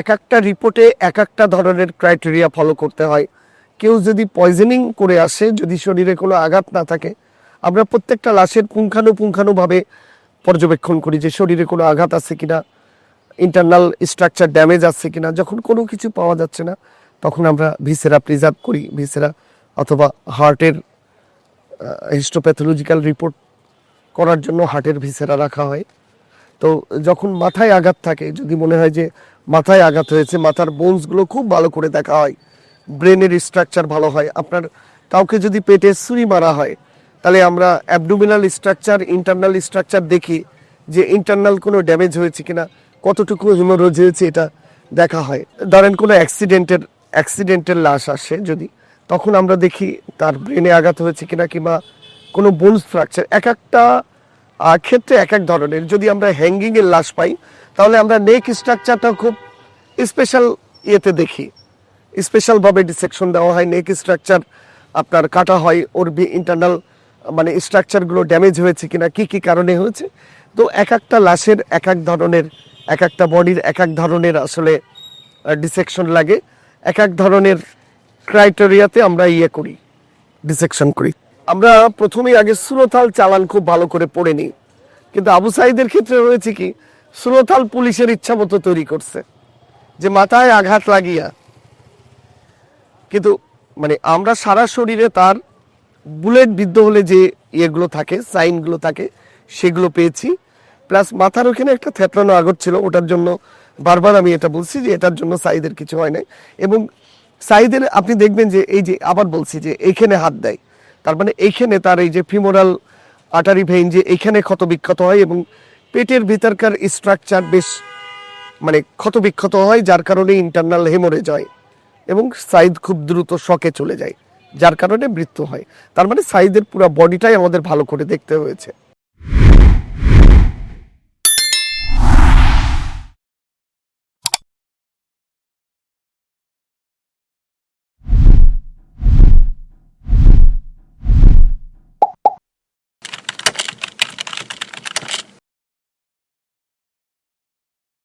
এক একটা রিপোর্টে এক একটা ধরনের ক্রাইটেরিয়া ফলো করতে হয়। কেউ যদি পয়জনিং করে আসে, যদি শরীরে কোনো আঘাত না থাকে, আমরা প্রত্যেকটা লাশের পুঙ্খানুপুঙ্খানুভাবে পর্যবেক্ষণ করি যে শরীরে কোনো আঘাত আছে কিনা ইন্টারনাল স্ট্রাকচার ড্যামেজ আছে কিনা। যখন কোনো কিছু পাওয়া যাচ্ছে না, তখন আমরা ভিসেরা প্রিজার্ভ করি। ভিসেরা অথবা হার্টের হিস্টোপ্যাথোলজিক্যাল রিপোর্ট করার জন্য হার্টের ভিসেরা রাখা হয়। তো যখন মাথায় আঘাত থাকে, যদি মনে হয় যে মাথায় আঘাত হয়েছে, মাথার বোনসগুলো খুব ভালো করে দেখা হয় ব্রেনের স্ট্রাকচার ভালো হয়। আপনার কাউকে যদি পেটে ছুরি মারা হয়, তাহলে আমরা অ্যাবডোমিনাল স্ট্রাকচার ইন্টারনাল স্ট্রাকচার দেখি যে ইন্টারনাল কোনো ড্যামেজ হয়েছে কিনা, কতটুকু হিমোরোজ হয়েছে এটা দেখা হয়। ধরেন কোনো অ্যাক্সিডেন্টের অ্যাক্সিডেন্টের লাশ আসে যদি, তখন আমরা দেখি তার ব্রেনে আঘাত হয়েছে কিনা কিংবা কোনো বোন ফ্র্যাকচার এক একটা ক্ষেত্রে এক এক ধরনের। যদি আমরা হ্যাঙ্গিং এর লাশ পাই, তাহলে আমরা নেক স্ট্রাকচারটা খুব স্পেশাল ইয়েতে দেখি। স্পেশাল ভাবে ডিসেকশন দেওয়া হয় নেক স্ট্রাকচার আপনার কাটা হয়, ওর বি ইন্টারনাল মানে স্ট্রাকচারগুলো ড্যামেজ হয়েছে কিনা, কি কি কারণে হয়েছে। তো এক একটা লাশের এক এক ধরনের, এক একটা বডির এক এক ধরনের আসলে ডিসেকশন লাগে। এক এক ধরনের ক্রাইটেরিয়াতে আমরা ইয়ে করি ডিসেকশন করি। আমরা প্রথমেই আগে সুরতাল চালান খুব ভালো করে পড়ে নিই। কিন্তু আবু সাইদের ক্ষেত্রে রয়েছে কি, সুরতাল পুলিশের ইচ্ছা মতো তৈরি করছে। যে মাথায় আঘাত লাগিয়া, কিন্তু মানে আমরা সারা শরীরে তার বুলেট বিদ্ধ হলে যে ইয়েগুলো থাকে, সাইনগুলো থাকে, সেগুলো পেয়েছি। প্লাস মাথার ওখানে একটা থেতলানো আগর ছিল, ওটার জন্য বারবার আমি এটা বলছি যে এটার জন্য সাইদের কিছু হয় নাই। এবং সাইদের আপনি দেখবেন যে এই যে আবার বলছি যে এইখানে হাত দেয়। তার মানে এইখানে তার এই যে ফিমোরাল আটারি ভেইন যে এইখানে ক্ষতবিক্ষত হয় এবং পেটের ভিতরকার স্ট্রাকচার বেশ মানে ক্ষতবিক্ষত হয়, যার কারণে ইন্টারনাল হেমোরেজ হয় এবং সাইদ খুব দ্রুত শকে চলে যায়, যার কারণে মৃত্যু হয়। তার মানে সাইদের পুরো বডিটাই আমাদের ভালো করে দেখতে হয়েছে।